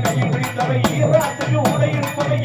கையில் பிடித்தவை ஈராட்டுக்கு உடையிருப்பவை.